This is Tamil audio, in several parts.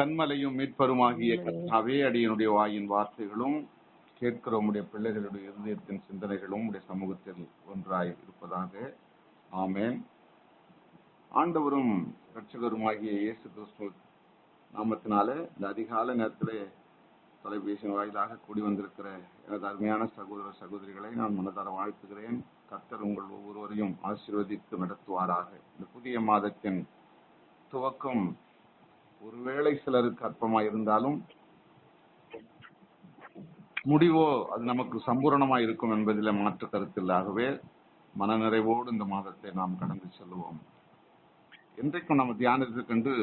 கண்மலையும் மீட்பருமாகிய கர்த்தாவே அடியனுடைய வாயின் வார்த்தைகளும் கேட்கிற உம்முடைய பிள்ளைகளுடைய இருதயத்தின் சிந்தனைகளும் உடைய சமூகத்தில் ஒன்றாய் இருப்பதாக. ஆமென். ஆண்டவரும் இரட்சகருமாகிய இயேசு கிறிஸ்து நாமத்தினால இந்த அதிகால நேரத்திலே தொலைபேசி வாயிலாக கூடி வந்திருக்கிற எனது அருமையான சகோதர சகோதரிகளை நான் மனதார வாழ்த்துகிறேன். கர்த்தர் உங்கள் ஒவ்வொருவரையும் ஆசீர்வதித்து நடத்துவாராக. இந்த புதிய மாதத்தின் துவக்கம் ஒருவேளை சிலருக்கு அற்பமாய் இருந்தாலும் முடிவோ அது நமக்கு சம்பூரணமா இருக்கும் என்பதில் மாற்று கருத்தில்லாகவே மனநிறைவோடு இந்த மாதத்தை நாம் கடந்து செல்வோம். இன்றைக்கும் நம்ம தியானத்திற்கென்று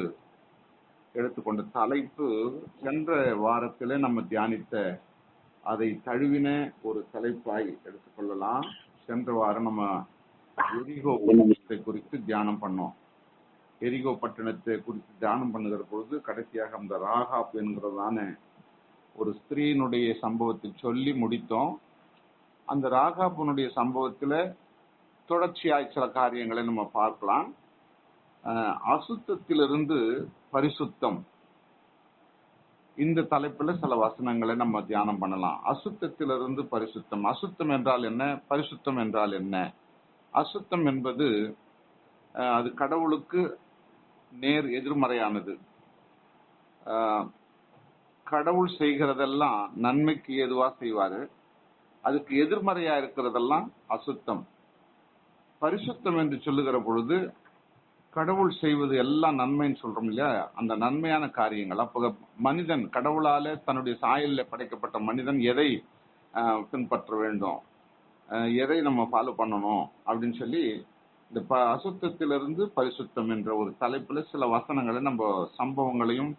எடுத்துக்கொண்ட தலைப்பு சென்ற வாரத்திலே நம்ம தியானித்த அதை தழுவின ஒரு தலைப்பாய் எடுத்துக்கொள்ளலாம். சென்ற வாரம் நம்ம எரிகோ குறித்து தியானம் பண்ணோம். எரிகோ பட்டணத்தை குறித்து தியானம் பண்ணுகிற பொழுது கடைசியாக அந்த ராகாப் என்கிறதான ஒரு ஸ்திரீனுடைய சம்பவத்தை சொல்லி முடித்தோம். அந்த ராகாப்பனுடைய சம்பவத்தில் தொடர்ச்சியாய் சில காரியங்களை நம்ம பார்க்கலாம். அசுத்தத்திலிருந்து பரிசுத்தம். இந்த தலைப்புல சில வசனங்களை நம்ம தியானம் பண்ணலாம். அசுத்தத்திலிருந்து பரிசுத்தம். அசுத்தம் என்றால் என்ன? பரிசுத்தம் என்றால் என்ன? அசுத்தம் என்பது அது கடவுளுக்கு நேர் எதிர்மறையானது. கடவுள் செய்கிறதெல்லாம் நன்மைக்கு ஏதுவா செய்வாரு? அதுக்கு எதிர்மறையா இருக்கிறதெல்லாம் அசுத்தம். பரிசுத்தம் என்று சொல்லுகிற பொழுது கடவுள் செய்வது எல்லாம் நன்மைன்னு சொல்றோம் இல்லையா? அந்த நன்மையான காரியங்கள். அப்போ மனிதன் கடவுளால தன்னுடைய சாயல்ல படைக்கப்பட்ட மனிதன் எதை பின்பற்ற வேண்டும்? எதை நம்ம ஃபாலோ பண்ணணும்? அப்படின்னு சொல்லி இந்த ப அசுத்தத்திலிருந்து பரிசுத்தம் என்ற ஒரு தலைப்புல சில வசனங்களை நம்ம சம்பவங்களையும்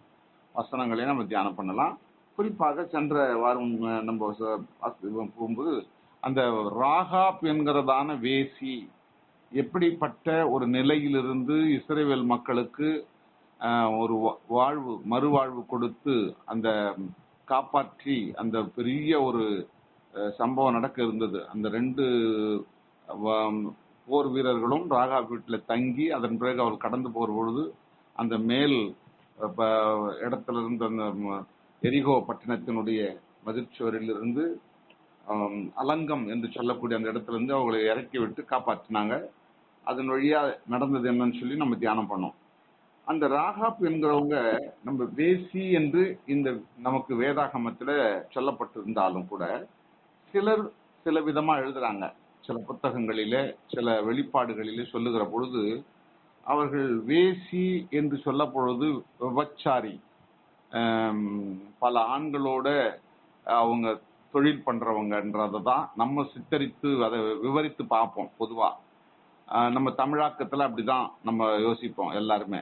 வசனங்களையும் நம்ம தியானம் பண்ணலாம். குறிப்பாக சென்ற வாரம் நம்ம போகும்போது அந்த ராகாப் என்கிறதான வேசி எப்படிப்பட்ட ஒரு நிலையிலிருந்து இஸ்ரேவேல் மக்களுக்கு ஒரு வா- வாழ்வு மறுவாழ்வு கொடுத்து அந்த காப்பாற்றி அந்த பெரிய ஒரு சம்பவம் நடக்க இருந்தது. அந்த ரெண்டு வ- போர் வீரர்களும் ராகா வீட்டில் தங்கி அதன் பிறகு அவர் கடந்து போகிற பொழுது அந்த மேல் ப- இடத்துல அந்த எரிகோ பட்டினத்தினுடைய மதிர்ச்சுவரிலிருந்து அலங்கம் என்று சொல்லக்கூடிய அந்த இடத்துலேருந்து அவங்களை இறக்கி விட்டு காப்பாற்றினாங்க. அதன் வழியாக நடந்தது என்னன்னு சொல்லி நம்ம தியானம் பண்ணோம். அந்த ராகாப் என்கிறவங்க நம்ம வேசி என்று இந்த நமக்கு வேதாகமத்தில் சொல்லப்பட்டிருந்தாலும் கூட சிலர் சில விதமாக எழுதுறாங்க. சில புத்தகங்களிலே சில வெளிப்பாடுகளிலே சொல்லுகிற பொழுது அவர்கள் வேசி என்று சொல்ல பொழுது விபச்சாரி பல ஆண்களோட அவங்க தொழில் பண்றவங்கன்றதை தான் நம்ம சித்தரித்து அதை விவரித்து பார்ப்போம் பொதுவா. நம்ம தமிழாக்கத்துல அப்படிதான் நம்ம யோசிப்போம் எல்லாருமே.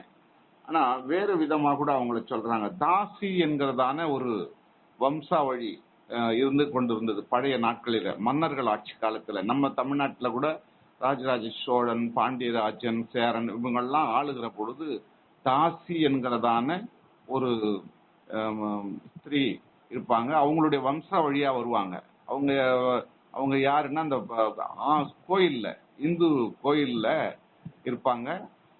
ஆனா வேறு விதமா கூட அவங்கள சொல்றாங்க. தாசி என்கிறதான ஒரு வம்சாவழி இருந்து கொண்டிருந்தது பழைய நாட்களில மன்னர்கள் ஆட்சி காலத்துல. நம்ம தமிழ்நாட்டில் கூட ராஜராஜ சோழன் பாண்டியராஜன் சேரன் இவங்கெல்லாம் ஆளுகிற பொழுது தாசி என்கிறதான ஒரு ஸ்திரீ இருப்பாங்க. அவங்களுடைய வம்சாவழியா வருவாங்க. அவங்க அவங்க யாருன்னா அந்த ஆ, கோயில்ல இந்து கோயில்ல இருப்பாங்க.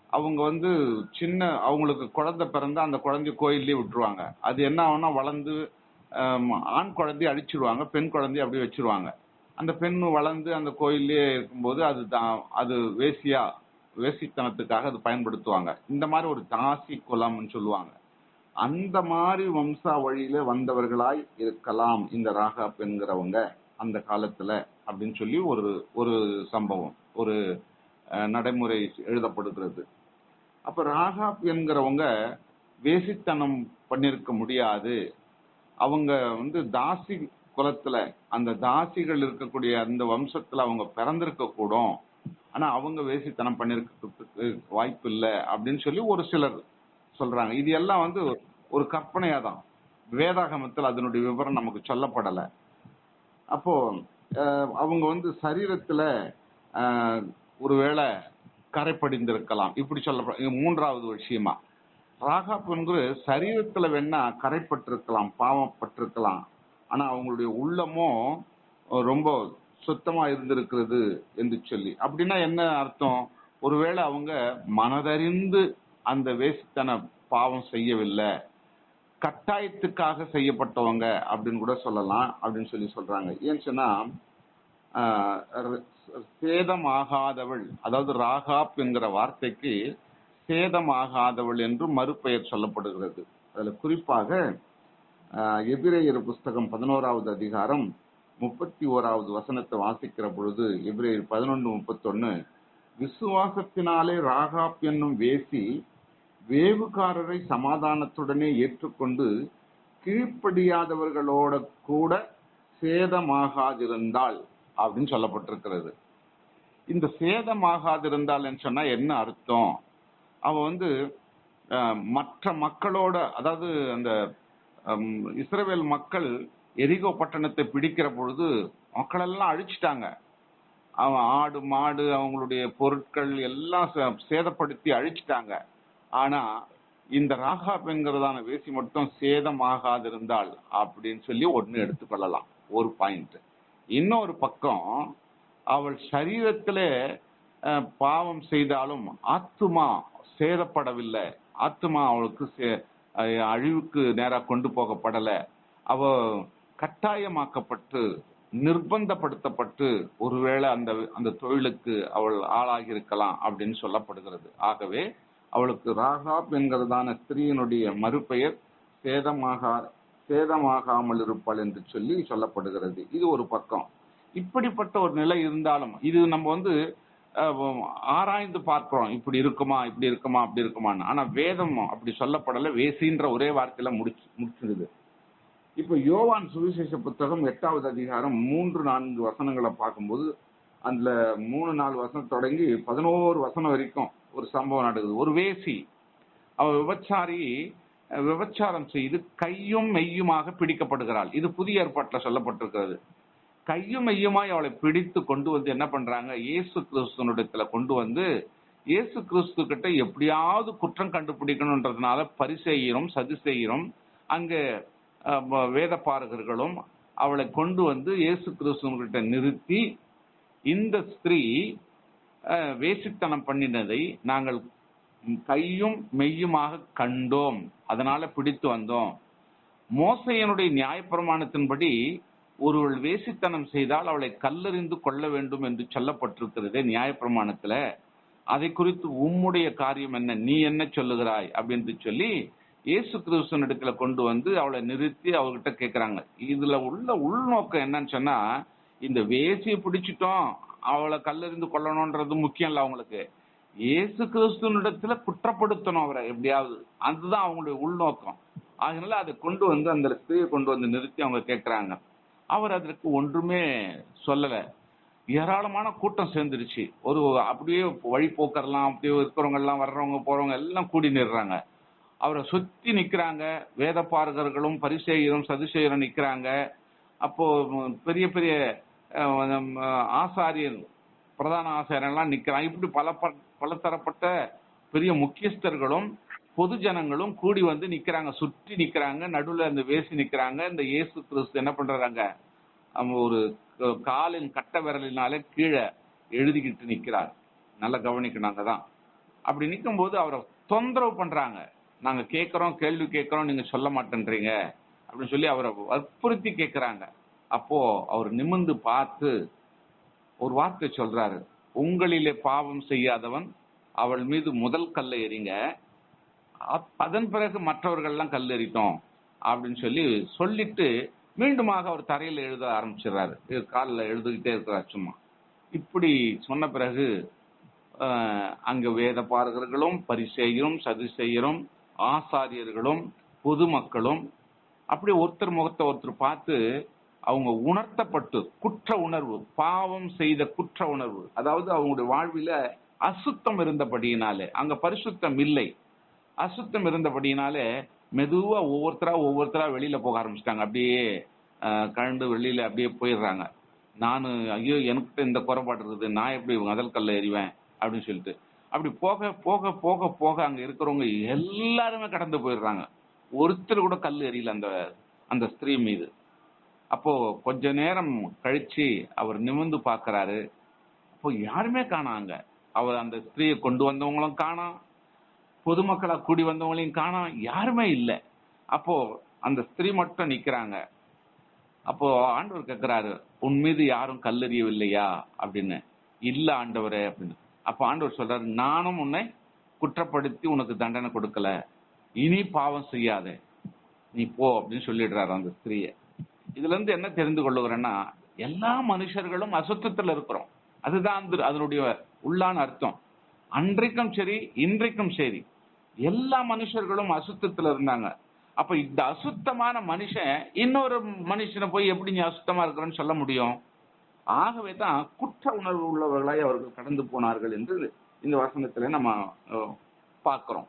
அவங்க வந்து சின்ன அவங்களுக்கு குழந்தை பிறந்தா அந்த குழந்தைய கோயில்லயே விட்டுருவாங்க. அது என்ன ஆகும்னா வளர்ந்து ஆண் குழந்தைய அழிச்சிருவாங்க பெண் குழந்தைய அப்படியே வச்சிருவாங்க. அந்த பெண் வளர்ந்து அந்த கோயிலே இருக்கும்போது அது அது வேசியா வேசித்தனத்துக்காக அது பயன்படுத்துவாங்க. இந்த மாதிரி ஒரு தாசி குலம்னு சொல்லுவாங்க. அந்த மாதிரி வம்சா வழியில வந்தவர்களாய் இருக்கலாம் இந்த ராகா பெண்கிறவங்க அந்த காலத்துல அப்படின்னு சொல்லி ஒரு ஒரு சம்பவம் ஒரு நடைமுறை எழுதப்படுகிறது. அப்ப ராகா என்கிறவங்க வேசித்தனம் பண்ணிருக்க முடியாது. அவங்க வந்து தாசி குலத்துல அந்த தாசிகள் இருக்கக்கூடிய அந்த வம்சத்துல அவங்க பிறந்திருக்க கூடும். ஆனா அவங்க வேசித்தனம் பண்ணிருக்கிறதுக்கு வாய்ப்பு இல்லை அப்படின்னு சொல்லி ஒரு சிலர் சொல்றாங்க. இது எல்லாம் வந்து ஒரு கற்பனையா தான் வேதாகமத்தில் அதனுடைய விவரம் நமக்கு சொல்லப்படல. அப்போ அவங்க வந்து சரீரத்துல ஒருவேளை கரைப்படிந்திருக்கலாம். இப்படி சொல்ல இது மூன்றாவது விஷயமா. ராகாப் என்கிற சரீரத்துல வேணா கரைப்பட்டிருக்கலாம் பாவப்பட்டிருக்கலாம். ஆனா அவங்களுடைய உள்ளமோ ரொம்ப சுத்தமா இருந்திருக்கிறது என்று சொல்லி. அப்படின்னா என்ன அர்த்தம்? ஒருவேளை அவங்க மனதறிந்து அந்த வேசித்தன பாவம் செய்யவில்லை. கட்டாயத்துக்காக செய்யப்பட்டவங்க அப்படின்னு கூட சொல்லலாம் அப்படின்னு சொல்லி சொல்றாங்க. ஏன்னு சொன்னா சேதமாகாதவள் அதாவது ராகாப் என்கிற வார்த்தைக்கு சேதமாகாதவள் என்று மறுபெயர் சொல்லப்படுகிறது. அதுல குறிப்பாக எபிரேயர் புஸ்தகம் பதினோராவது அதிகாரம் முப்பத்தி ஓராவது வசனத்தை வாசிக்கிற பொழுது எபிரேயர் பதினொன்று முப்பத்தொன்னு விசுவாசத்தினாலே ராகாப் என்னும் வேசி வேவுகாரரை சமாதானத்துடனே ஏற்றுக்கொண்டு கீழ்ப்படியாதவர்களோட கூட சேதமாகாதிருந்தாள் அப்படின்னு சொல்லப்பட்டிருக்கிறது. இந்த சேதமாகாதிருந்தால் சொன்னா என்ன அர்த்தம்? அவ வந்து மற்ற மக்களோட அதாவது அந்த இஸ்ரேல் மக்கள் எரிகோ பட்டணத்தை பிடிக்கிற பொழுது மக்களெல்லாம் அழிச்சிட்டாங்க. அவன் ஆடு மாடு அவங்களுடைய பொருட்கள் எல்லாம் சே- சேதப்படுத்தி அழிச்சிட்டாங்க. ஆனா இந்த ராகாப்ங்கிறதான வேசி மட்டும் சேதம் ஆகாதிருந்தால் அப்படின்னு சொல்லி ஒன்று எடுத்துக்கொள்ளலாம். ஒரு பாயிண்ட் இன்னொரு பக்கம் அவள் சரீரத்திலே பாவம் செய்தாலும் ஆத்துமா சேதப்படவில்லை. ஆத்துமா அவளுக்கு சே- அழிவுக்கு நேராக கொண்டு போகப்படல. அவ கட்டாயமாக்கப்பட்டு நிர்பந்தப்படுத்தப்பட்டு ஒருவேளை அந்த அந்த தொழிலுக்கு அவள் ஆளாகி இருக்கலாம் அப்படின்னு சொல்லப்படுகிறது. ஆகவே அவளுக்கு ராகாப் என்கிறதான ஸ்திரீயினுடைய மறுபெயர் சேதமாக சேதமாகாமல் இருப்பாள் என்று சொல்லி சொல்லப்படுகிறது. இது ஒரு பக்கம். இப்படிப்பட்ட ஒரு நிலை இருந்தாலும் இது நம்ம வந்து ஆராய்ந்து பார்க்கிறோம். இப்படி இருக்குமா இப்படி இருக்குமா அப்படி இருக்குமான்னு. ஆனா வேதம் அப்படி சொல்லப்படல. வேசின்ற ஒரே வார்த்தையில முடிச்சு முடிச்சிருது. இப்ப யோவான் சுவிசேஷ புத்தகம் எட்டாவது அதிகாரம் மூன்று நான்கு வசனங்களை பார்க்கும்போது அதுல மூணு நாலு வசனம் தொடங்கி பதினோரு வசனம் வரைக்கும் ஒரு சம்பவம் நடக்குது. ஒரு வேசி அவ விபச்சாரி விபச்சாரம் செய்து கையும் மெய்யுமாக பிடிக்கப்படுகிறாள். இது புதிய ஏற்பாட்டில் சொல்லப்பட்டிருக்கிறது. கையும் மெய்யுமாய் அவளை பிடித்து கொண்டு வந்து என்ன பண்றாங்க? இயேசு கிறிஸ்துவனிடத்துல கொண்டு வந்து இயேசு கிறிஸ்து கிட்ட எப்படியாவது குற்றம் கண்டுபிடிக்கணுன்றதுனால பரிசெய்கிறோம் சதுசெய்கிறோம் அங்கே வேத பாரகர்களும் அவளை கொண்டு வந்து இயேசு கிறிஸ்துவன்கிட்ட நிறுத்தி இந்த ஸ்திரீ வேசித்தனம் பண்ணினதை நாங்கள் கையும் மெய்யுமாக கண்டோம். அதனால பிடித்து வந்தோம். மோசையனுடைய நியாயப்பிரமாணத்தின்படி ஒருவள் வேசித்தனம் செய்தால் அவளை கல்லறிந்து கொள்ள வேண்டும் என்று சொல்லப்பட்டிருக்கிறதே நியாயப்பிரமாணத்துல. அதை குறித்து உம்முடைய காரியம் என்ன? நீ என்ன சொல்லுகிறாய்? அப்படின்னு சொல்லி இயேசு கிறிஸ்துவனிடத்துல கொண்டு வந்து அவளை நிறுத்தி அவகிட்ட கேட்குறாங்க இதுல உள்ள உள்நோக்கம் என்னன்னு சொன்னா இந்த வேசியை பிடிச்சிட்டோம் அவளை கல்லறிந்து கொள்ளணும்ன்றது முக்கியம் இல்லை அவங்களுக்கு. இயேசு கிறிஸ்துவனிடத்துல குற்றப்படுத்தணும் அவரை எப்படியாவது. அதுதான் அவங்களுடைய உள்நோக்கம். அதனால அதை கொண்டு வந்து அந்த ஸ்திரீயை கொண்டு வந்து நிறுத்தி அவங்க கேட்குறாங்க அவர் அதற்கு ஒன்றுமே சொல்லல. ஏராளமான கூட்டம் சேர்ந்துருச்சு. ஒரு அப்படியே வழி போக்கர்லாம் அப்படியே இருக்கிறவங்க எல்லாம் வர்றவங்க போறவங்க எல்லாம் கூடி நிடுறாங்க அவரை சுத்தி நிக்கிறாங்க. வேதபாரகர்களும் பரிசெயரும் சதுசெயரும் நிக்கிறாங்க. அப்போ அப்போது பெரிய பெரிய அஹ், ஆசாரியர் பிரதான ஆசாரியர் எல்லாம் நிக்கிறாங்க. இப்படி பல பல பலதரப்பட்ட பெரிய முக்கியஸ்தர்களும் பொது ஜனங்களும் கூடி வந்து நிக்கிறாங்க. சுற்றி நிக்கிறாங்க. நடுவுல அந்த வேசி நிக்கிறாங்க. இந்த இயேசு கிறிஸ்து என்ன பண்றாங்க அவங்க ஒரு காலின் கட்ட விரலினாலே கீழே எழுதிக்கிட்டு நிக்கிறார். நல்லா கவனிக்கணும் அங்கே தான். அப்படி நிற்கும் போது அவரை தொந்தரவு பண்றாங்க. நாங்க கேட்கறோம் கேள்வி கேட்கறோம் நீங்க சொல்ல மாட்டேன்றீங்க. அப்படின்னு சொல்லி அவரை வற்புறுத்தி கேட்குறாங்க. அப்போ அவர் நிமிர்ந்து பார்த்து ஒரு வார்த்தை சொல்றாரு. உங்களிலே பாவம் செய்யாதவன் அவள் மீது முதல் கல்லை எறிங்க. அதன் பிறகு மற்றவர்கள்லாம் கல் எறிட்டோம் அப்படின்னு சொல்லி சொல்லிட்டு மீண்டுமாக அவர் தரையில் எழுத ஆரம்பிச்சிடுறாரு. காலில் எழுதுகிட்டே இருக்கிறார் சும்மா. இப்படி சொன்ன பிறகு ஆஹ், அங்க வேத பாரகர்களும் பரிசெயரும் சதுசெயரும் ஆசாரியர்களும் பொதுமக்களும் அப்படி ஒருத்தர் முகத்தை ஒருத்தர் பார்த்து அவங்க உணர்த்தப்பட்டு குற்ற உணர்வு பாவம் செய்த குற்ற உணர்வு அதாவது அவங்களுடைய வாழ்வில அசுத்தம் இருந்தபடியினாலே அங்க பரிசுத்தம் இல்லை அசுத்தம் இருந்தபடியினாலே மெதுவா ஒவ்வொருத்தரா ஒவ்வொருத்தரா வெளியில போக ஆரம்பிச்சிட்டாங்க. அப்படியே கழண்டு வெளியில அப்படியே போயிடுறாங்க. நான் ஐயோ எனக்கு இந்த குறைபாடு இருக்குது. நான் எப்படி முதல் கல்ல எறிவேன்? அப்படின்னு சொல்லிட்டு. அப்படி போக போக போக போக அங்க இருக்கிறவங்க எல்லாருமே கடந்து போயிடுறாங்க. ஒருத்தர் கூட கல் எறியல அந்த அந்த ஸ்திரீ மீது. அப்போ கொஞ்ச நேரம் கழிச்சு அவர் நிமிர்ந்து பாக்குறாரு அப்போ யாருமே காணாங்க. அவர் அந்த ஸ்திரீயை கொண்டு வந்தவங்களும் காணோம். பொதுமக்களா கூடி வந்தவங்களையும் காணாம யாருமே இல்லை. அப்போ அந்த ஸ்திரீ மட்டும் நிக்கிறாங்க. அப்போ ஆண்டவர் கேட்கிறாரு உன் மீது யாரும் கல்லெறியவில்லையா அப்படின்னு. இல்ல ஆண்டவரே அப்படின்னு. அப்ப ஆண்டவர் சொல்றாரு நானும் உன்னை குற்றப்படுத்தி உனக்கு தண்டனை கொடுக்கல. இனி பாவம் செய்யாத. நீ போ அப்படின்னு சொல்லிடுறாரு அந்த ஸ்திரீய. இதுல இருந்து என்ன தெரிந்து கொள்ளுகிறேன்னா எல்லா மனுஷர்களும் அசுத்தத்துல இருக்கிறோம். அதுதான் அந்த- அதனுடைய உள்ளான அர்த்தம். அன்றைக்கும் சரி இன்றைக்கும் சரி. எல்லா மனுஷர்களும் அசுத்தத்துல இருந்தாங்க. அப்ப இந்த அசுத்தமான மனுஷன் இன்னொரு மனுஷனை போய் எப்படி நீ அசுத்தமா இருக்கிறன்னு சொல்ல முடியும்? ஆகவே தான் குற்ற உணர்வு உள்ளவர்களாய் அவர்கள் கடந்து போனார்கள் என்று இந்த வசனத்துல நம்ம பார்க்கிறோம்.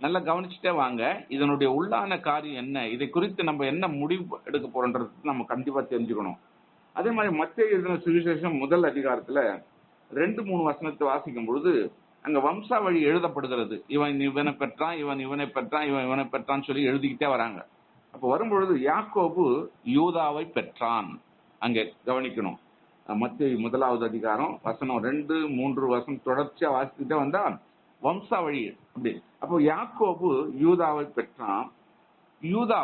நல்லா கவனிச்சுட்டே வாங்க. இதனுடைய உள்ளான காரியம் என்ன? இதை குறித்து நம்ம என்ன முடிவு எடுக்க போறோன்றது நம்ம கண்டிப்பா தெரிஞ்சுக்கணும். அதே மாதிரி மத்திய எழுதின சுவிசேஷம் முதல் அதிகாரத்துல ரெண்டு மூணு வசனத்தை வாசிக்கும் பொழுது அங்க வம்சாவழி எழுதப்படுகிறது. இவன் இவனை பெற்றான் இவன் இவனை பெற்றான் இவன் இவனை பெற்றான்னு சொல்லி எழுதிக்கிட்டே வராங்க. அப்ப வரும்பொழுது யாக்கோபு யூதாவை பெற்றான். அங்க கவனிக்கணும். மத்திய முதலாவது அதிகாரம் வசனம் ரெண்டு மூன்று வசனம் தொடர்ச்சியா வாசித்துட்டே வந்தா வம்சாவழி அப்படி. அப்போ யாக்கோபு யூதாவை பெற்றான். யூதா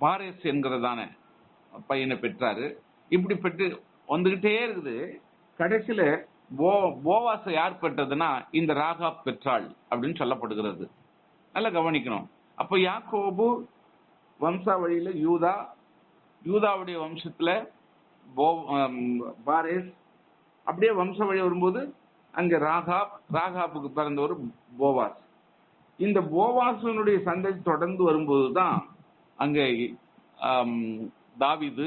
பாரேஸ் என்கிறதான பையனை பெற்றாரு. இப்படி பெற்று வந்துகிட்டே இருக்குது. கடைசியில போ போவாசை யார் பெற்றதுன்னா இந்த ராகா பெற்றாள் அப்படின்னு சொல்லப்படுகிறது. நல்லா கவனிக்கணும். அப்ப யாக்கோபு வம்சாவழியில யூதா யூதாவுடைய வம்சத்துல போ பாரேஸ் அப்படியே வம்சாவழி வரும்போது அங்க ராகாப் ராகாப்புக்கு ஒரு போவாஸ். இந்த போவாசனுடைய சந்ததி தொடர்ந்து வரும்போது தான் அங்க தாவிது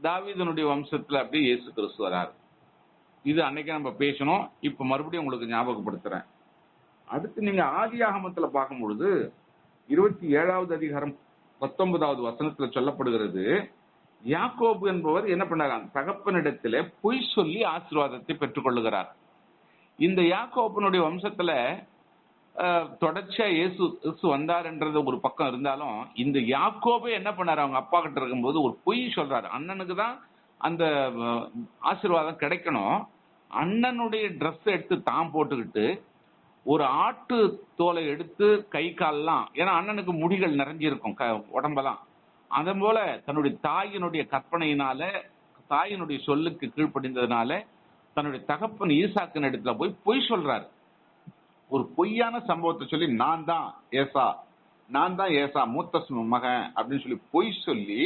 தாவிதனுடைய வம்சத்துல அப்படியே இயேசு கிறிஸ்து வராரு. இது அன்னைக்கு நம்ம பேசணும். இப்ப மறுபடியும் உங்களுக்கு ஞாபகப்படுத்துறேன். அடுத்து நீங்க ஆதியாகமத்துல பார்க்கும் பொழுது இருபத்தி ஏழாவது அதிகாரம் பத்தொன்பதாவது வசனத்துல சொல்லப்படுகிறது யாக்கோபு என்பவர் என்ன பண்ணாராம் தகப்பனிடத்திலே பொய் சொல்லி ஆசீர்வாதத்தை பெற்றுக்கொள்ளுகிறார். இந்த யாக்கோபனுடைய வம்சத்துல தொடர்ச்சியா இயேசு இயேசு வந்தாருன்றது ஒரு பக்கம் இருந்தாலும் இந்த யாக்கோபே என்ன பண்ணாரு? அவங்க அப்பா கிட்ட இருக்கும்போது ஒரு பொய் சொல்றாரு. அண்ணனுக்கு தான் அந்த ஆசீர்வாதம் கிடைக்கணும். அண்ணனுடைய ட்ரெஸ் எடுத்து தான் போட்டுக்கிட்டு ஒரு ஆட்டு தோலை எடுத்து கை கால்லாம் ஏன்னா அண்ணனுக்கு முடிகள் நிறைஞ்சிருக்கும் க- உடம்பெல்லாம். அதன் போல தன்னுடைய தாயினுடைய கற்பனையினால தாயினுடைய சொல்லுக்கு கீழ்ப்படிந்ததுனால தன்னுடைய தகப்பன் ஈசாக்கின் இடத்துல போய் பொய் சொல்றாரு. ஒரு பொய்யான சம்பவத்தை சொல்லி நான் தான் ஏசா நான் தான் ஏசா மூத்த மகன் அப்படின்னு சொல்லி பொய் சொல்லி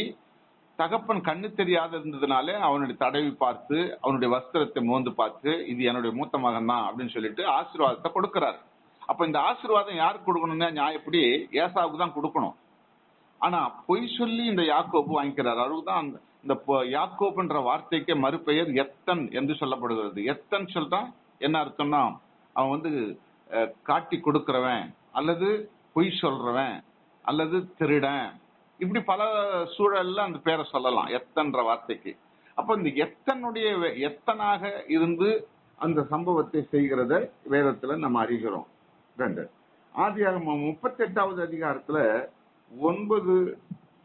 தகப்பன் கண்ணு தெரியாத இருந்ததுனால அவனுடைய தடவி பார்த்து அவனுடைய வஸ்திரத்தை மோந்து பார்த்து இது என்னுடைய மூத்த மகன் தான் அப்படின்னு சொல்லிட்டு ஆசீர்வாதத்தை கொடுக்கிறாரு. அப்ப இந்த ஆசீர்வாதம் யாருக்கு கொடுக்கணும்னா நியாயப்படி ஏசாவுக்கு தான் கொடுக்கணும். ஆனா பொய் சொல்லி இந்த யாக்கோப்பு வாங்கிக்கிறார். அவருக்கு தான் அந்த- இந்த யாக்கோப்புன்ற யாக்கோபுன்ற வார்த்தைக்கே மறுபெயர் எத்தன் என்று சொல்லப்படுகிறது. எத்தன் சொல்றா? என்ன அர்த்தம்னா அவன் வந்து காட்டி கொடுக்கிறவன் அல்லது பொய் சொல்றவன் அல்லது திருடன் இப்படி பல சூழல்ல அந்த பேரை சொல்லலாம் எத்தன்ற வார்த்தைக்கு. அப்ப இந்த எத்தனுடைய வே- எத்தனாக இருந்து அந்த சம்பவத்தை செய்கிறத வேதத்துல நம்ம அறிகிறோம். ரெண்டு. ஆதியாகமம் முப்பத்தி எட்டாவது அதிகாரத்துல ஒன்பது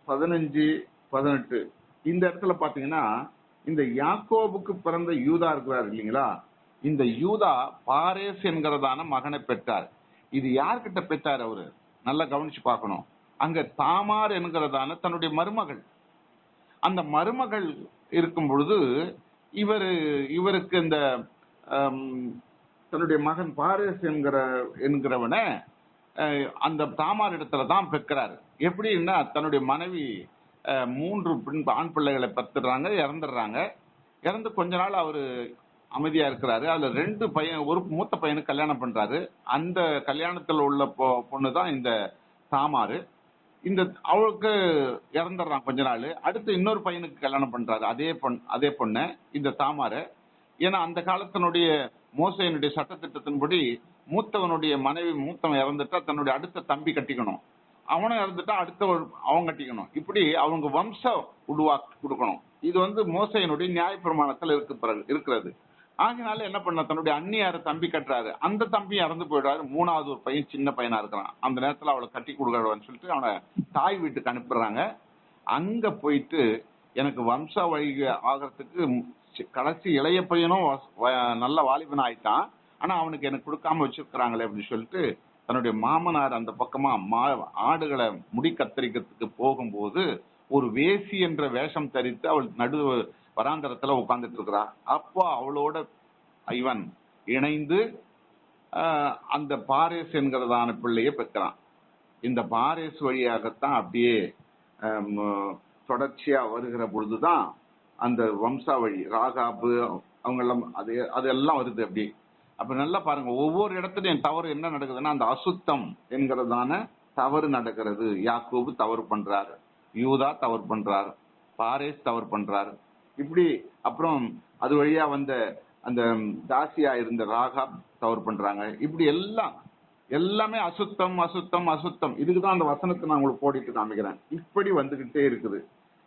பதினஞ்சு பதினெட்டு. இந்த இடத்துல பாத்தீங்கன்னா இந்த யாக்கோபுக்கு பிறந்த யூதா இருக்கிறார் இல்லைங்களா? இந்த யூதா பாரேஸ் என்கிறதான மகனை பெற்றார். இது யார்கிட்ட பெற்றார் அவரு? நல்லா கவனிச்சு பார்க்கணும். அங்க தாமார் என்கிறதான தன்னுடைய மருமகள். அந்த மருமகள் இருக்கும் பொழுது இவர் இவருக்கு இந்த தன்னுடைய மகன் பாரேஸ் என்கிற என்கிறவனை அந்த தாமார் இடத்துல தான் பெற்கிறாரு எப்படின்னா தன்னுடைய மனைவி மூன்று பெண் ஆண் பிள்ளைகளை பெற்றுறாங்க இறந்துடுறாங்க இறந்து கொஞ்ச நாள் அவர் அமைதியா இருக்கிறாரு. அதுல ரெண்டு பையன் ஒரு மூத்த பையனுக்கு கல்யாணம் பண்றாரு. அந்த கல்யாணத்தில் உள்ள பொ- பொண்ணு தான் இந்த தாமாறு இந்த அவளுக்கு இறந்துடுறான் கொஞ்ச நாள். அடுத்து இன்னொரு பையனுக்கு கல்யாணம் பண்றாரு. அதே பொண் அதே பொண்ணு இந்த தாமரை. ஏன்னா அந்த காலத்தினுடைய மோசையினுடைய சட்டத்திட்டத்தின்படி மூத்தவனுடைய மனைவி மூத்தவன் இறந்துட்டா தன்னுடைய அடுத்த தம்பி கட்டிக்கணும். அவனும் இறந்துட்டா அடுத்த ஒரு அவன் கட்டிக்கணும். இப்படி அவங்க வம்சம் உருவாக்கி கொடுக்கணும். இது வந்து மோசையினுடைய நியாயப்பிரமாணத்தில் இருக்கு பிறகு இருக்கிறது. ஆகினால என்ன பண்ண தன்னுடைய அண்ணியார தம்பி கட்டுறாரு. அந்த தம்பி இறந்து போயிடுறாரு மூணாவது ஒரு பையன் சின்ன பையனா இருக்கிறான். அந்த நேரத்துல அவளை கட்டி கொடுக்கறவன்னு சொல்லிட்டு அவனை தாய் வீட்டுக்கு அனுப்பிடுறாங்க அங்க போயிட்டு எனக்கு வம்ச வழி ஆகிறதுக்கு கடைசி இளைய பையனும் நல்ல வாலிபன் ஆயிட்டான். ஆனா அவனுக்கு எனக்கு கொடுக்காம வச்சிருக்கிறாங்களே அப்படின்னு சொல்லிட்டு தன்னுடைய மாமனார் அந்த பக்கமா மா ஆடுகளை முடி கத்தரிக்கிறதுக்கு போகும்போது ஒரு வேசி என்ற வேஷம் தரித்து அவள் நடு வராந்தரத்துல உட்கார்ந்துட்டு இருக்கிறா. அப்போ அவளோட இவன் இணைந்து ஆஹ், அந்த பாரேஸ் என்கிறதான பிள்ளையை பெற்றான். இந்த பாரேஸ் வழியாகத்தான் அப்படியே தொடர்ச்சியா வருகிற பொழுதுதான் அந்த வம்சாவழி ராகாபு அவங்க எல்லாம் அது அதெல்லாம் வருது அப்படி. அப்ப நல்லா பாருங்க ஒவ்வொரு இடத்துலயும் தவறு என்ன நடக்குதுன்னா அந்த அசுத்தம் என்கிறதான தவறு நடக்கிறது. யாக்கோபு தவறு பண்றாரு. யூதா தவறு பண்றாரு. பாரேஸ் தவறு பண்றாரு. இப்படி அப்புறம் அது வழியா வந்த அந்த தாசியா இருந்த ராகா தவறு பண்றாங்க. இப்படி எல்லாம் எல்லாமே அசுத்தம் அசுத்தம் அசுத்தம். இதுக்குதான் அந்த வசனத்தை நான் உங்களுக்கு போடிட்டு காமிக்கிறேன். இப்படி வந்துகிட்டே இருக்குது.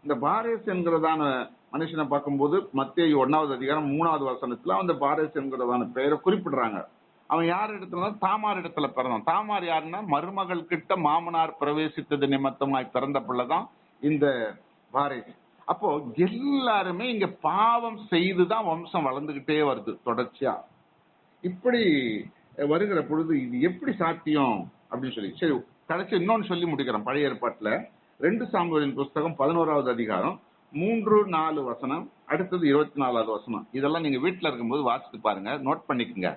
இந்த பாரேஸ் என்கிறதான மனுஷனை பார்க்கும்போது மத்திய ஒன்னாவது அதிகாரம் மூணாவது வசனத்துல அந்த பாரேஸ் என்கிறதான பெயரை குறிப்பிடுறாங்க. அவன் யார் இடத்துல? தாமார் இடத்துல பிறந்தான். தாமார் யாருன்னா? மருமகள் கிட்ட மாமனார் பிரவேசித்தது நிமித்தமாய் பிறந்த பிள்ளைதான் இந்த பாரேஸ். அப்போ எல்லாருமே இங்க பாவம் செய்துதான் வம்சம் வளர்ந்துகிட்டே வருது தொடர்ச்சியா. இப்படி வருகிற பொழுது இது எப்படி சாத்தியம் அப்படின்னு சொல்லி. சரி கடைசி இன்னொன்னு சொல்லி முடிக்கிறேன் பழைய ஏற்பாட்டுல. ரெண்டு சாம்பவரின் புஸ்தகம் பதினோராவது அதிகாரம் மூன்று நாலு வசனம் அடுத்தது இருபத்தி நாலாவது வசனம். இதெல்லாம் நீங்க வீட்டில் இருக்கும்போது வாசித்து பாருங்க நோட் பண்ணிக்கோங்க.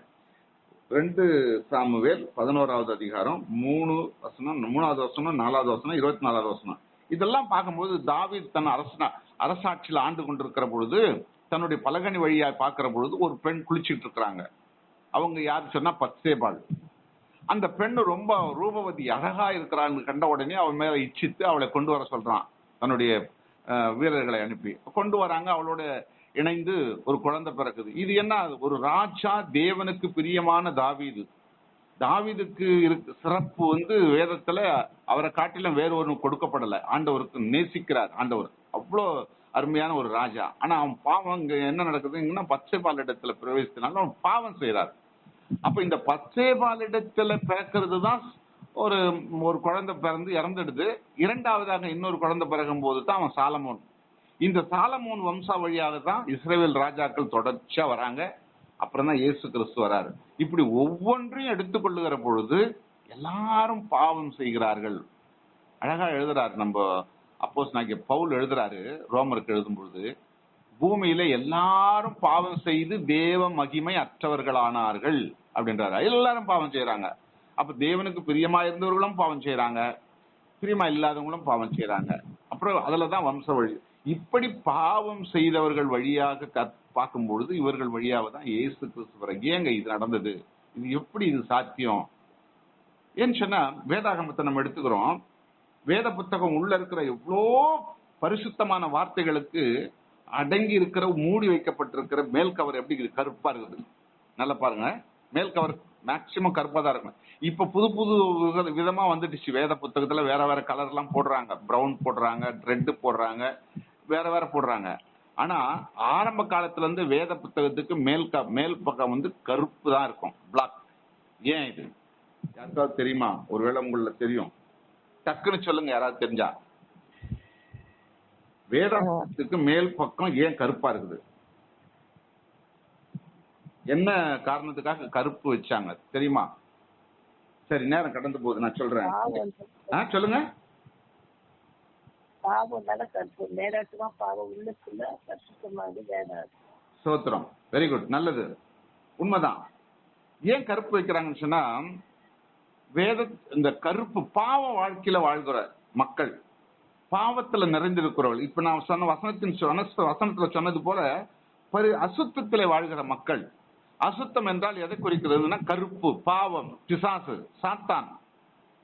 ரெண்டு சாமுவேல் பதினோராவது அதிகாரம் மூணு வசனம் மூணாவது வசனம் நாலாவது வசனம் இருபத்தி நாலாவது வசனம். இதெல்லாம் பார்க்கும்போது தாவீத் தன் அரச அரசாட்சியில் ஆண்டு கொண்டிருக்கிற பொழுது தன்னுடைய பலகனி வழியாக பார்க்கிற பொழுது ஒரு பெண் குளிச்சிட்டு இருக்கிறாங்க. அவங்க யார் சொன்னா பத்சேபாள். அந்த பெண்ணு ரொம்ப ரூபவதி அழகா இருக்கிறான்னு கண்ட உடனே அவன் மேல இச்சித்து அவளை கொண்டு வர சொல்றான். தன்னுடைய வீரர்களை அனுப்பி. கொண்டு வராங்க அவளோட இணைந்து ஒரு குழந்தை பிறக்குது. இது என்ன? ஒரு ராஜா தேவனுக்கு பிரியமான தாவீது. தாவிதுக்கு சிறப்பு வந்து வேதத்துல அவரை காட்டிலும் வேற ஒன்றும் கொடுக்கப்படல. ஆண்டவருக்கு நேசிக்கிறார் ஆண்டவர். அவ்வளோ அருமையான ஒரு ராஜா. ஆனா அவன் பாவம் இங்க என்ன நடக்குதுங்கன்னா பச்சை பாலிடத்துல பிரவேசித்தனால அவன் பாவம் செய்யறாரு அப்ப இந்த பச்சை பாலிடத்துல பிறக்கிறது தான் ஒரு ஒரு குழந்தை பிறந்து இறந்துடுது. இரண்டாவதாக இன்னொரு குழந்தை பிறகும் போது தான் அவன் சாலமோன். இந்த சாலமோன் வம்சா வழியாக தான் இஸ்ரேல் ராஜாக்கள் தொடர்ச்சியா வராங்க. அப்புறம் தான் இயேசு கிறிஸ்து வராரு. இப்படி ஒவ்வொன்றையும் எடுத்துக்கொள்ளுகிற பொழுது எல்லாரும் பாவம் செய்கிறார்கள். அழகா எழுதுறாரு நம்ம அப்போஸ் நாக்கிய பவுல் எழுதுறாரு ரோமருக்கு எழுதும் பொழுது பூமியில எல்லாரும் பாவம் செய்து தேவ மகிமை அற்றவர்களானார்கள் அப்படின்றாரு. எல்லாரும் பாவம் செய்யறாங்க அப்ப தேவனுக்கு பிரியமா இருந்தவர்களும் பாவம் செய்யறாங்க பிரியமா இல்லாதவங்களும் பாவம் செய்யறாங்க அப்புறம் அதுலதான் வம்ச வழி. இப்படி பாவம் செய்தவர்கள் வழியாக பார்க்கும் பொழுது இவர்கள் வழியாக தான் ஏசு கிறிஸ்துவர் ஏங்க இது நடந்தது? இது எப்படி இது சாத்தியம்? ஏன்னு சொன்னா வேதாகமத்தை நம்ம எடுத்துக்கிறோம். வேத புத்தகம் உள்ள இருக்கிற எவ்வளோ பரிசுத்தமான வார்த்தைகளுக்கு அடங்கி இருக்கிற மூடி வைக்கப்பட்டிருக்கிற மேல் கவர் எப்படி இருக்குது? கருப்பா இருக்குது. நல்லா பாருங்க. மேல் கவர் மேக்சிமம் கருப்பா தான் இருக்கும். இப்ப புது புது வித- விதமா வந்துடுச்சு. வேத புத்தகத்துல வேற வேற கலர் எல்லாம் போடுறாங்க. பிரவுன் போடுறாங்க ரெட் போடுறாங்க. வேற வேற போடுறாங்க. ஆனா ஆரம்ப காலத்துல இருந்து வேத புத்தகத்துக்கு மேல் மேல் பக்கம் வந்து கருப்பு தான் இருக்கும். பிளாக் ஏன் இது? யாருக்காவது தெரியுமா? ஒருவேளை உங்கள தெரியும். டக்குன்னு சொல்லுங்க யாராவது தெரிஞ்சா. வேதாந்தத்துக்கு மேல் பக்கம் ஏன் கருப்பா இருக்குது? என்ன காரணத்துக்காக கருப்பு வச்சாங்க? தெரியுமா? சரி நேரம் கடந்து போகுது. நான் சொல்றேன். சொல்லுங்க. பாவம் நடக்கிறது நேரத்துமா பாவம் உள்ளுக்குள்ள பரிசுத்தமாக வேணாது சோத்திரம் வெரி குட் நல்லது. உண்மைதான். ஏன் கருப்பு வைக்கிறாங்கன்னு சொன்னா வேத இந்த கருப்பு பாவ வாழ்க்கையில வாழ்கிற மக்கள் பாவத்துல நிறைந்திருக்கிறவள் இப்ப நான் சொன்ன வசனத்தின் சொன்ன வசனத்துல சொன்னது போல பரி அசுத்தத்திலே வாழ்கிற மக்கள். அசுத்தம் என்றால் எதை குறிக்கிறதுனா கருப்பு பாவம் பிசாசு சாத்தான்.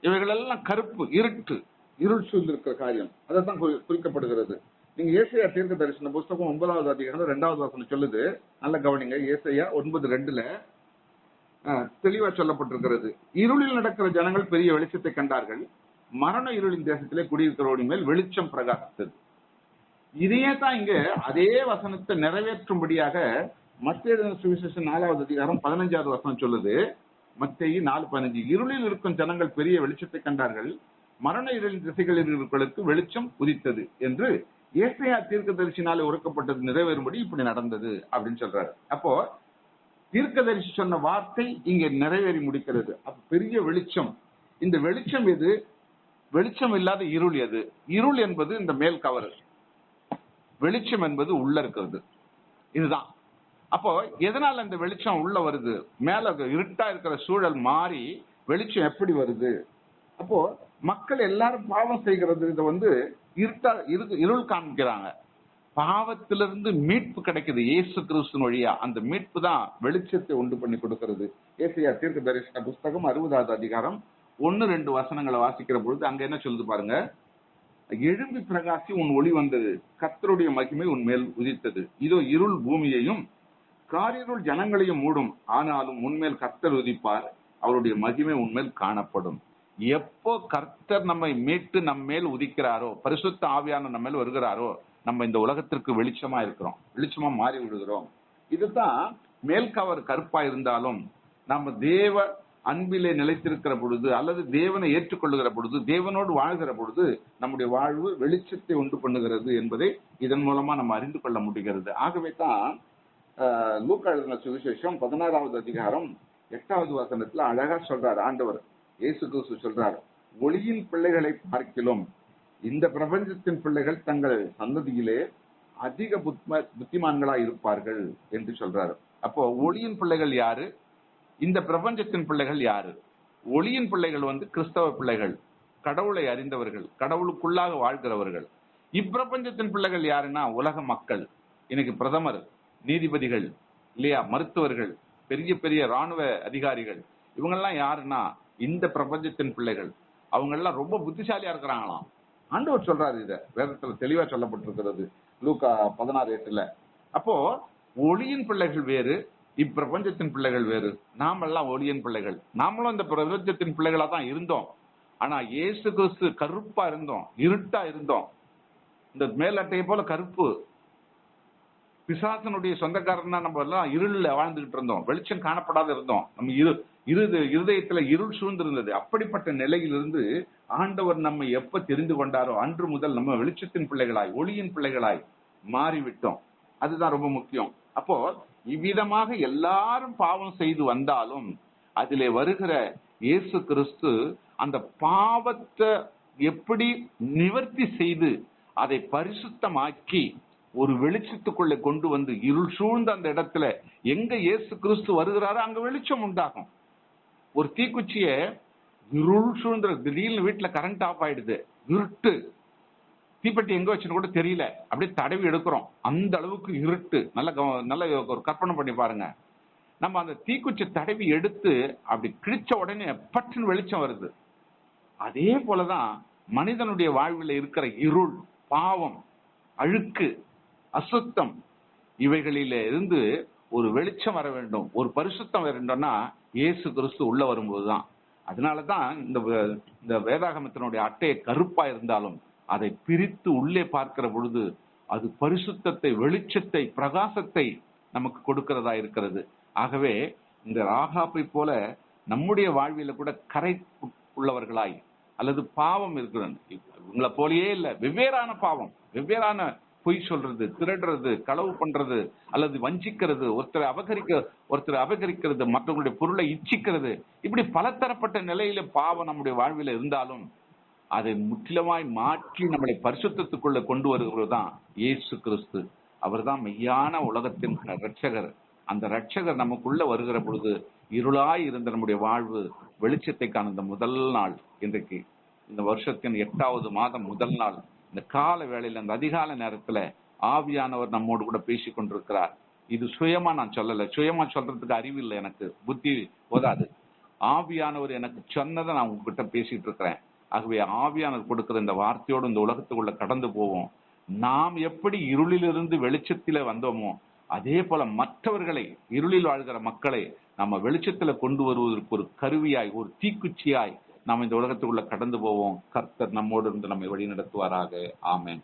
இவைகள் எல்லாம் கருப்பு இருட்டு. இருள் சூழ்ந்திருக்கிற காரியம். அதைத்தான் குறிக்கப்படுகிறது. நீங்க ஏசையா தீர்க்க தரிசன புஸ்தகம் ஒன்பதாவது அதிகாரம் ரெண்டாவது வசனம் சொல்லுது. நல்ல கவனிங்க. ஏசையா ஒன்பது ரெண்டுல தெளிவா சொல்லப்பட்டிருக்கிறது. இருளில் நடக்கிற ஜனங்கள் பெரிய வெளிச்சத்தை கண்டார்கள். மரண இருளின் தேசத்திலே குடியிருக்கிறவரின் மேல் வெளிச்சம் பிரகாசித்தது. இதையே தான் இங்க அதே வசனத்தை நிறைவேற்றும்படியாக மத்திய சுவிசேஷம் நாலாவது அதிகாரம் பதினஞ்சாவது வசனம் சொல்லுது. மத்திய நாலு பதினஞ்சு. இருளில் இருக்கும் ஜனங்கள் பெரிய வெளிச்சத்தை கண்டார்கள். மரண இருளின் திசைகளில் வெளிச்சம் உதித்தது என்று ஏசையா தீர்க்க தரிசினாலே உறக்கப்பட்டது நிறைவேறும்படி இப்படி நடந்தது அப்படின்னு சொல்றாரு. அப்போ தீர்க்கதரிசி சொன்ன வார்த்தை இங்க நிறைவேறி முடிக்கிறது. அப்ப பெரிய வெளிச்சம். இந்த வெளிச்சம் எது? வெளிச்சம் இல்லாத இருள் எது? இருள் என்பது இந்த மேல் கவர். வெளிச்சம் என்பது உள்ள இருக்கிறது. இதுதான். அப்போ எதனால இந்த வெளிச்சம் உள்ள வருது? மேல இருட்டா இருக்கிற சூழல் மாறி வெளிச்சம் எப்படி வருது? அப்போ மக்கள் எல்லாரும் பாவம் செய்கிறது இதை வந்து இருட்டா இரு- இருள் காண்பிக்கிறாங்க பாவத்திலிருந்து மீட்பு கிடைக்குது இயேசு கிறிஸ்துவின் வழியா. அந்த மீட்பு தான் வெளிச்சத்தை உண்டு பண்ணி கொடுக்கிறது. ஏசியா தீர்க்க தரிசன புஸ்தகம் அறுபதாவது அதிகாரம் ஒன்னு ரெண்டு வசனங்களை வாசிக்கிற பொழுது அங்க என்ன சொல்லுது பாருங்க? எழும்பி பிரகாசி உன் ஒளி வந்தது. கத்தருடைய மகிமை உன் மேல் உதித்தது. இதோ இருள் பூமியையும் காரிருள் ஜனங்களையும் மூடும். ஆனாலும் உன்மேல் கத்தர் உதிப்பார். அவருடைய மகிமை உன்மேல் காணப்படும். எப்போ கர்த்தர் நம்மை மீட்டு நம்ம மேல் உதிக்கிறாரோ பரிசுத்த ஆவியான நம்ம மேல் வருகிறாரோ நம்ம இந்த உலகத்திற்கு வெளிச்சமா இருக்கிறோம் வெளிச்சமா மாறி விடுகிறோம். இதுதான் மேல் கவர் கருப்பா இருந்தாலும் நம்ம தேவ அன்பிலே நிலைத்திருக்கிற பொழுது அல்லது தேவனை ஏற்றுக்கொள்ளுகிற பொழுது தேவனோடு வாழ்கிற பொழுது நம்முடைய வாழ்வு வெளிச்சத்தை உண்டு பண்ணுகிறது என்பதை இதன் மூலமா நம்ம அறிந்து கொள்ள முடிகிறது. ஆகவே தான் ஆஹ், லூக்கா எழுதின சுவிசேஷம் பதினாறாவது அதிகாரம் எட்டாவது வசனத்துல அழகா சொல்றாரு ஆண்டவர். இயேசு கிறிஸ்து சொல்றார் ஒளியின் பிள்ளைகளை பார்க்கிலும் இந்த பிரபஞ்சத்தின் பிள்ளைகள் தங்கள் சந்ததியிலே அதிக புத்திமான்களா இருப்பார்கள் என்று சொல்றாரு. அப்போ ஒளியின் பிள்ளைகள் யாரு? இந்த பிரபஞ்சத்தின் பிள்ளைகள் யாரு? ஒளியின் பிள்ளைகள் வந்து கிறிஸ்தவ பிள்ளைகள் கடவுளை அறிந்தவர்கள் கடவுளுக்குள்ளாக வாழ்கிறவர்கள். இப்பிரபஞ்சத்தின் பிள்ளைகள் யாருன்னா? உலக மக்கள். இன்னைக்கு பிரதமர் நீதிபதிகள் இல்லையா? மருத்துவர்கள் பெரிய பெரிய ராணுவ அதிகாரிகள் இவங்கெல்லாம் யாருன்னா? இந்த பிரபஞ்சத்தின் பிள்ளைகள். அவங்க எல்லாம் ரொம்ப புத்திசாலியா இருக்கிறாங்களாம். ஆண்டவர் சொல்றாரு இத. வேதத்துல தெளிவா சொல்லப்பட்டிருக்கிறது. லூக்கா பதினாறு எட்டுல. அப்போ ஒளியின் பிள்ளைகள் வேறு இப்பிரபஞ்சத்தின் பிள்ளைகள் வேறு. நாமெல்லாம் ஒளியின் பிள்ளைகள். நாமளும் இந்த பிரபஞ்சத்தின் பிள்ளைகளா தான் இருந்தோம். ஆனா இயேசு கிறிஸ்து கருப்பா இருந்தோம். இருட்டா இருந்தோம். இந்த மேலட்டையை போல கருப்பு. பிசாசனுடைய சொந்தக்காரன்னா நம்ம எல்லாம் இருள்ல வாழ்ந்துகிட்டு இருந்தோம். வெளிச்சம் காணப்படாத இருந்தோம். நம்ம இரு இருது இருதயத்துல இருள் சூழ்ந்திருந்தது. அப்படிப்பட்ட நிலையிலிருந்து ஆண்டவர் நம்மை எப்ப தெரிந்து கொண்டாரோ அன்று முதல் நம்ம வெளிச்சத்தின் பிள்ளைகளாய் ஒளியின் பிள்ளைகளாய் மாறிவிட்டோம். அதுதான் ரொம்ப முக்கியம். அப்போ இவ்விதமாக எல்லாரும் பாவம் செய்து வந்தாலும் அதிலே வருகிற இயேசு கிறிஸ்து அந்த பாவத்தை எப்படி நிவர்த்தி செய்து அதை பரிசுத்தமாக்கி ஒரு வெளிச்சத்துக்குள்ளே கொண்டு வந்து இருள் சூழ்ந்த அந்த இடத்துல எங்க இயேசு கிறிஸ்து வருகிறாரோ அங்க வெளிச்சம் உண்டாகும். ஒரு தீக்குச்சிய இருள் சூழ்ந்த திடீர்னு வீட்டுல கரண்ட் ஆஃப் ஆயிடுது இருட்டு. தீப்பெட்டி எங்க வச்சுன்னு கூட தெரியல. அப்படியே தடவி எடுக்கிறோம். அந்த அளவுக்கு இருட்டு. நல்ல கவ- நல்ல ஒரு கற்பனை பண்ணி பாருங்க. நம்ம அந்த தீக்குச்சி தடவி எடுத்து அப்படி கிழிச்ச உடனே பட்டுன்னு வெளிச்சம் வருது. அதே போலதான் மனிதனுடைய வாழ்வில் இருக்கிற இருள் பாவம் அழுக்கு அசுத்தம் இவைகளில இருந்து ஒரு வெளிச்சம் வர வேண்டும். ஒரு பரிசுத்தம் வர வேண்டும்னா இயேசு கிறிஸ்து உள்ள வரும்போதுதான். அதனாலதான் இந்த இந்த வேதாகமத்தினுடைய அட்டையை கருப்பா இருந்தாலும் அதை பிரித்து உள்ளே பார்க்கிற பொழுது அது பரிசுத்தத்தை வெளிச்சத்தை பிரகாசத்தை நமக்கு கொடுக்கிறதா இருக்கிறது. ஆகவே இந்த ராகாப்பை போல நம்முடைய வாழ்வில கூட கரை உள்ளவர்களாய் அல்லது பாவம் இருக்கிறது இவங்களை போலயே இல்லை. வெவ்வேறான பாவம். வெவ்வேறான பொய் சொல்றது திருடுறது களவு பண்றது அல்லது வஞ்சிக்கிறது ஒருத்தரை அபகரிக்க ஒருத்தரை அபகரிக்கிறது மற்றவங்களுடைய பொருளை இச்சிக்கிறது. இப்படி பலதரப்பட்ட நிலையில பாவம் நம்முடைய வாழ்வில இருந்தாலும் அதை முற்றிலுமாய் மாற்றி நம்மளை பரிசுத்தத்துக்குள்ள கொண்டு வருகிறது தான் இயேசு கிறிஸ்து. அவர்தான் மெய்யான உலகத்தின் ரட்சகர் அந்த ரட்சகர் நமக்குள்ள வருகிற பொழுது இருளாய் இருந்த நம்முடைய வாழ்வு வெளிச்சத்தை காண இந்த முதல் நாள் இன்றைக்கு. இந்த வருஷத்தின் எட்டாவது மாதம் முதல் நாள். இந்த கால வேளையில் அந்த அதிகால நேரத்துல ஆவியானவர் நம்மோடு கூட பேசி கொண்டிருக்கிறார். இது சுயமா நான் சொல்லல. சுயமா சொல்றதுக்கு அறிவு இல்லை எனக்கு. புத்தி போதாது. ஆவியானவர் எனக்கு சொன்னதை நான் உங்ககிட்ட பேசிட்டு இருக்கிறேன். ஆகவே ஆவியானவர் கொடுக்கிற இந்த வார்த்தையோடு இந்த உலகத்துக்குள்ள கடந்து போவோம். நாம் எப்படி இருளிலிருந்து வெளிச்சத்தில வந்தோமோ அதே போல மற்றவர்களை இருளில் வாழ்கிற மக்களை நம்ம வெளிச்சத்துல கொண்டு வருவதற்கு ஒரு கருவியாய் ஒரு தீக்குச்சியாய் நாம் இந்த உலகத்துக்குள்ள கடந்து போவோம். கர்த்தர் நம்மோடு இருந்து நம்மை வழி நடத்துவாராக ஆமேன்.